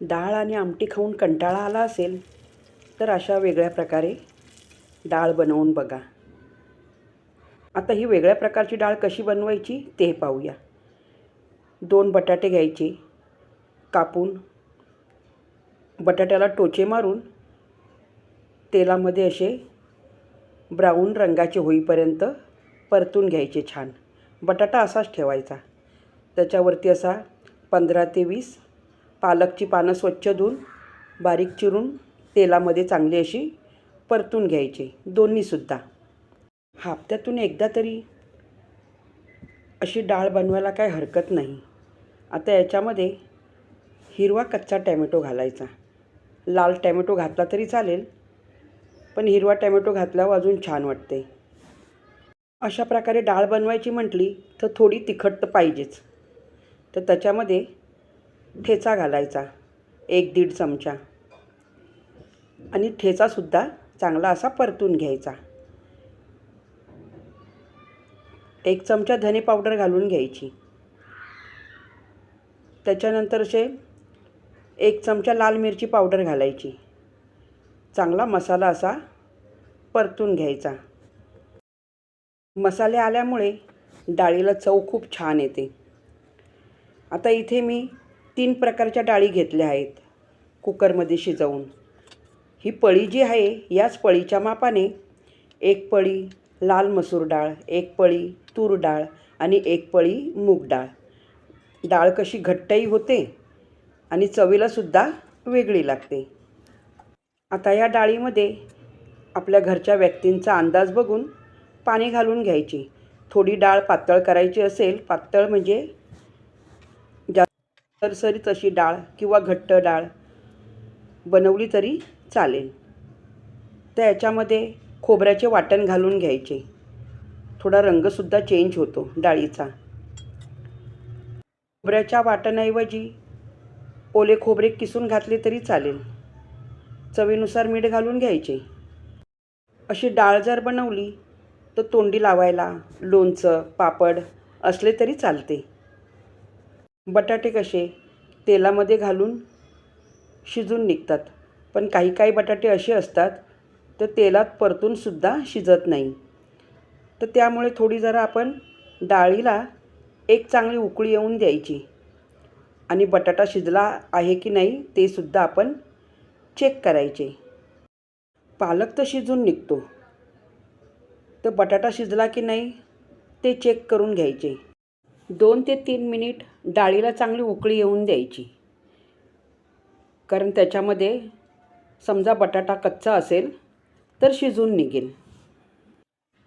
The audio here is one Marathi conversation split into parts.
डाळ आणि आमटी खाऊन कंटाळा आला असेल तर अशा वेगळ्या प्रकारे डाळ बनवून बघा. आता ही वेगळ्या प्रकारची डाळ कशी बनवायची ते पाहूया. दोन बटाटे घ्यायचे कापून बटाट्याला टोचे मारून तेलामध्ये असे ब्राऊन रंगाचे होईपर्यंत परतून घ्यायचे छान. बटाटा असाच ठेवायचा. त्याच्यावरती असा पंधरा ते वीस पालकची पानं स्वच्छ धुवून बारीक चिरून तेलामध्ये चांगली अशी परतून घ्यायची. दोन्हीसुद्धा. हप्त्यातून एकदा तरी. अशी डाळ बनवायला काय हरकत नाही. आता याच्यामध्ये हिरवा कच्चा टॅमॅटो घालायचा. लाल टॅमॅटो घातला तरी चालेल पण हिरवा टॅमॅटो घातल्यावर अजून छान वाटते. अशा प्रकारे डाळ बनवायची म्हटली तर थोडी तिखट तर पाहिजेच. तर त्याच्यामध्ये ठेचा घालायचा एक दीड चमचा. आणि ठेचासुद्धा चांगला असा परतून घ्यायचा. एक चमचा धने पावडर घालून घ्यायची. त्याच्यानंतर असे एक चमचा लाल मिरची पावडर घालायची. चांगला मसाला असा परतून घ्यायचा. मसाले आल्यामुळे डाळीला चव खूप छान येते. आता इथे मी तीन प्रकारच्या डाळी घेतल्या आहेत कुकरमध्ये शिजवून. ही पळी जी आहे याच पळीच्या मापाने एक पळी लाल मसूर डाळ एक पळी तूर डाळ आणि एक पळी मूग डाळ. डाळ कशी घट्टही होते आणि चवीलासुद्धा वेगळी लागते. आता या डाळीमध्ये आपल्या घरच्या व्यक्तींचा अंदाज बघून पाणी घालून घ्यायची. थोडी डाळ पातळ करायची असेल पातळ म्हणजे सरसरीत अशी डाळ किंवा घट्ट डाळ बनवली तरी चालेल. तर याच्यामध्ये खोबऱ्याचे वाटण घालून घ्यायचे. थोडा रंगसुद्धा चेंज होतो डाळीचा. खोबऱ्याच्या वाटणाऐवजी ओले खोबरे किसून घातले तरी चालेल. चवीनुसार मीठ घालून घ्यायचे. अशी डाळ जर बनवली तर तोंडी लावायला लोणचं पापड असले तरी चालते. बटाटे कसे? तेलामध्ये घालून शिजून निघतात. पण काही काही बटाटे असे असतात तर तेलात परतूनसुद्धा शिजत नाही. तर त्यामुळे थोडी जरा आपण डाळीला एक चांगली उकळी येऊन द्यायची. आणि बटाटा शिजला आहे की नाही ते सुद्धा आपण चेक करायचे. पालक तर शिजून निघतो. तर बटाटा शिजला की नाही ते चेक करून घ्यायचे. दोन ते तीन मिनिट डाळीला चांगली उकळी येऊन द्यायची. कारण त्याच्यामध्ये समजा बटाटा कच्चा असेल तर शिजून निघेल.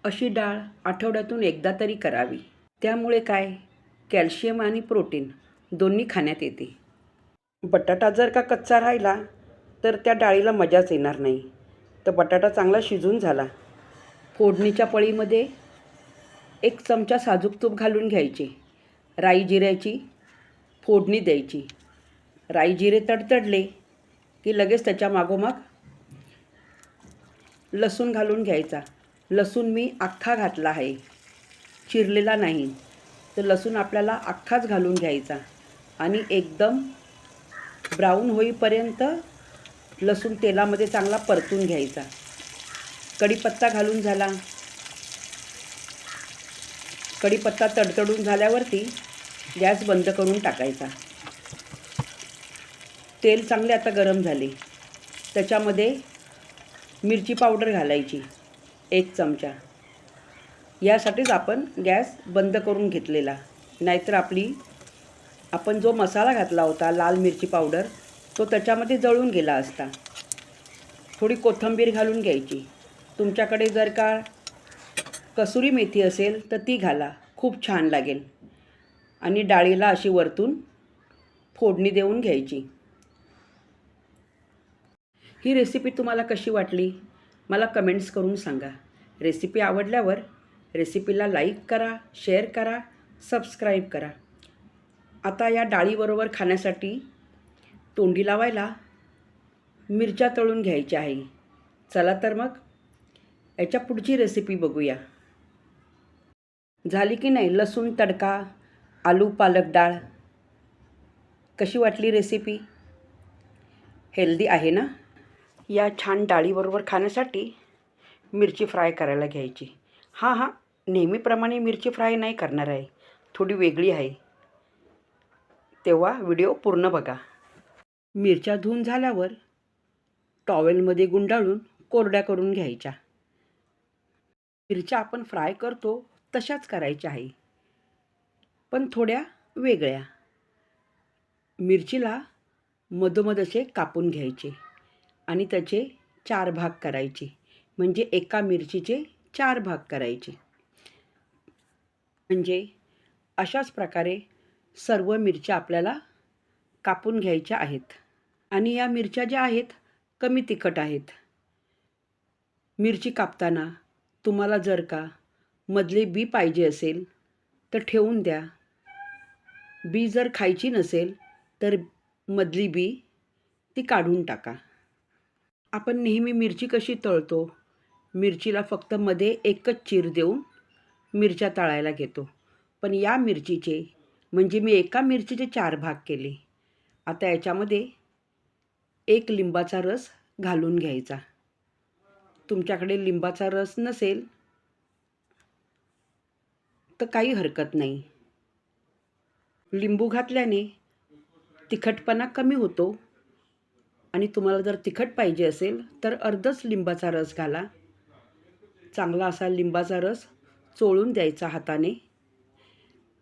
अशी डाळ आठवड्यातून एकदा तरी करावी. त्यामुळे काय? कॅल्शियम आणि प्रोटीन दोन्ही खाण्यात येते. बटाटा जर का कच्चा राहिला तर त्या डाळीला मजाच येणार नाही. तर बटाटा चांगला शिजून झाला. फोडणीच्या पळीमध्ये एक चमचा साजूक तूप घालून घ्यायचे. राई जिऱ्याची फोडणी द्यायची. राई जिरे तडतडले की लगेच त्याच्या मागोमाग लसूण घालून घ्यायचा. लसूण मी अख्खा घातला आहे. चिरलेला नाही. तर लसूण आपल्याला अख्खाच घालून घ्यायचा. आणि एकदम ब्राऊन होईपर्यंत लसूण तेलामध्ये चांगला परतून घ्यायचा. कढीपत्ता घालून झाला. कढीपत्ता तडतडून झाल्यावरती गॅस बंद करून टाकायचा. तेल चांगले आता गरम झाले. त्याच्यामध्ये मिरची पावडर घालायची एक चमचा. यासाठीच आपण गॅस बंद करून घेतलेला. नाहीतर आपली आपण जो मसाला घातला होता लाल मिरची पावडर तो त्याच्यामध्ये जळून गेला असता. थोडी कोथिंबीर घालून घ्यायची. तुमच्याकडे जर का कसुरी मेथी असेल तर ती घाला. खूप छान लागेल. आणि डाळीला अशी वरतून फोडणी देऊन घ्यायची. ही रेसिपी तुम्हाला कशी वाटली? मला कमेंट्स करून सांगा. रेसिपी आवडल्यावर रेसिपीला लाईक करा शेअर करा सबस्क्राईब करा. आता या डाळीबरोबर खाण्यासाठी तोंडी लावायला मिरच्या तळून घ्यायच्या आहे. चला तर मग याच्या पुढची रेसिपी बघूया. झाली की नाही? लसूण तडका आलू पालक डाळ. कशी वाटली रेसिपी हेल्दी आहे ना? या छान डाळीबरोबर खाण्यासाठी मिरची फ्राय करायला घ्यायची. हां हां नेहमीप्रमाणे मिरची फ्राय नाही करणार आहे. थोडी वेगळी आहे. तेव्हा व्हिडिओ पूर्ण बघा. मिरच्या धुवून झाल्यावर टॉवेलमध्ये गुंडाळून कोरड्या करून घ्यायच्या. मिरच्या आपण फ्राय करतो तशाच करायच्या आहे. पण थोड्या वेगळ्या. मिरचीला मधोमध असे कापून घ्यायचे आणि त्याचे चार भाग करायचे. म्हणजे एका मिरचीचे चार भाग करायचे. म्हणजे अशाच प्रकारे सर्व मिरच्या आपल्याला कापून घ्यायच्या आहेत. आणि या मिरच्या ज्या आहेत कमी तिखट आहेत. मिरची कापताना तुम्हाला जर का मधले बी पाहिजे असेल तर ठेवून द्या. बी जर खायची नसेल तर मधली बी ती काढून टाका. आपण नेहमी मिरची कशी तळतो? मिरचीला फक्त मध्ये एकच चीर देऊन मिरच्या तळायला घेतो. पण या मिरचीचे म्हणजे मी एका मिरचीचे चार भाग केले. आता याच्यामध्ये एक लिंबाचा रस घालून घ्यायचा. तुमच्याकडे लिंबाचा रस नसेल तर काही हरकत नाही. लिंबू घातल्याने तिखटपणा कमी होतो आणि तुम्हाला जर तिखट पाहिजे असेल तर अर्धच लिंबाचा रस घाला. चांगला असा लिंबाचा रस चोळून द्यायचा हाताने.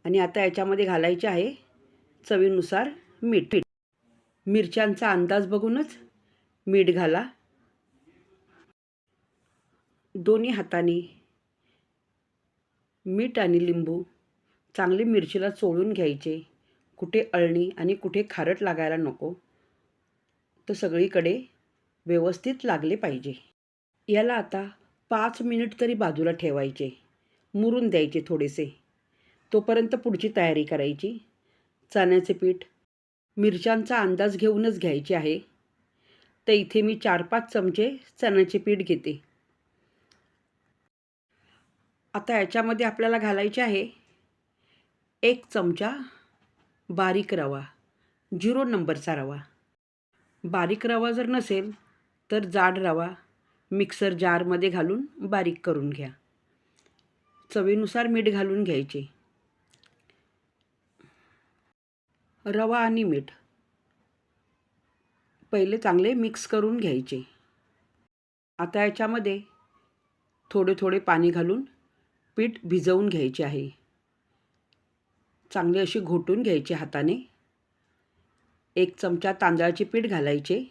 आणि आता याच्यामध्ये घालायचे आहे चवीनुसार मीठ. मिरच्यांचा अंदाज बघूनच मीठ घाला. दोन्ही हाताने मीठ आणि लिंबू चांगली मिरचीला चोळून घ्यायचे. कुठे अळणी आणि कुठे खारट लागायला नको. तर सगळीकडे व्यवस्थित लागले पाहिजे. याला आता पाच मिनिट तरी बाजूला ठेवायचे. मुरून द्यायचे थोडेसे. तोपर्यंत पुढची तयारी करायची. चण्याचे पीठ मिरच्यांचा अंदाज घेऊनच घ्यायचे आहे. तर इथे मी चार पाच चमचे चण्याचे पीठ घेते. आता याच्यामध्ये आपल्याला घालायचे आहे एक चमचा बारीक रवा झिरो नंबरचा रवा. बारीक रवा जर नसेल तर जाड रवा मिक्सर जारमध्ये घालून बारीक करून घ्या. चवीनुसार मीठ घालून घ्यायचे. रवा आणि मीठ पहिले चांगले मिक्स करून घ्यायचे. आता याच्यामध्ये थोडे थोडे पाणी घालून पीठ भिजवून घ्यायचे आहे. चांगले असे घोटून घ्यायचे हाताने. एक चमचा तांदळाचे पीठ घालायचे.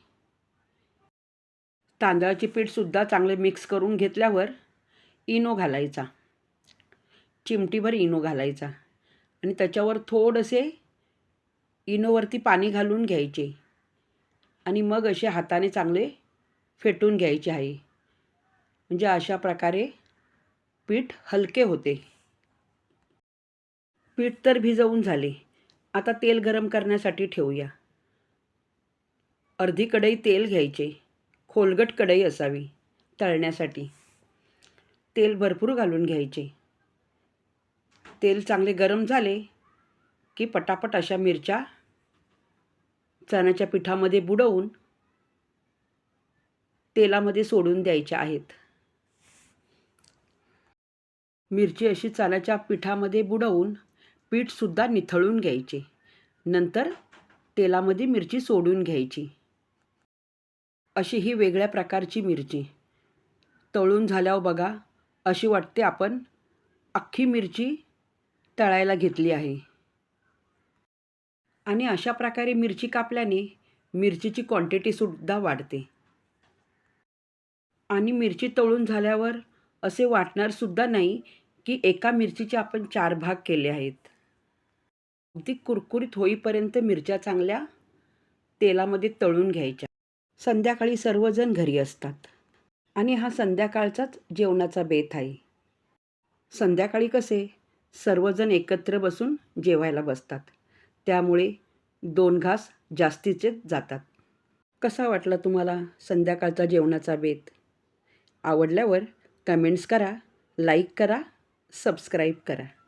तांदळाचे पीठसुद्धा चांगले मिक्स करून घेतल्यावर इनो घालायचा. चिमटीभर इनो घालायचा. आणि त्याच्यावर थोडंसे इनोवरती पाणी घालून घ्यायचे. आणि मग असे हाताने चांगले फेटून घ्यायचे आहे. म्हणजे अशा प्रकारे पीठ हलके होते. पीठ तर भिजवून झाले. आता तेल गरम करण्यासाठी ठेवूया. अर्धी कढई तेल घ्यायचे. खोलगट कढई असावी तळण्यासाठी. तेल भरपूर घालून घ्यायचे. तेल चांगले गरम झाले की पटापट अशा मिरच्या चण्याच्या पिठामध्ये बुडवून तेलामध्ये सोडून द्यायच्या आहेत. मिरची अशी चण्याच्या पिठामध्ये बुडवून पीठसुद्धा निथळून घ्यायचे. नंतर तेलामध्ये मिरची सोडून घ्यायची. अशी ही वेगळ्या प्रकारची मिरची. तळून झाल्यावर बघा अशी वाटते आपण अख्खी मिरची तळायला घेतली आहे. आणि अशा प्रकारे मिरची कापल्याने मिरचीची क्वांटिटीसुद्धा वाढते. आणि मिरची तळून झाल्यावर असे वाटणारसुद्धा नाही की एका मिरचीचे आपण चार भाग केले आहेत. अगदी कुरकुरीत होईपर्यंत मिरच्या चांगल्या तेलामध्ये तळून घ्यायच्या. संध्याकाळी सर्वजण घरी असतात. आणि हा संध्याकाळचाच जेवणाचा बेत आहे. संध्याकाळी कसे? सर्वजण एकत्र बसून जेवायला बसतात. त्यामुळे दोन घास जास्तीचे जातात. कसा वाटला तुम्हाला संध्याकाळचा जेवणाचा बेत? आवडल्यावर कमेंट्स करा लाईक करा सबस्क्राईब करा.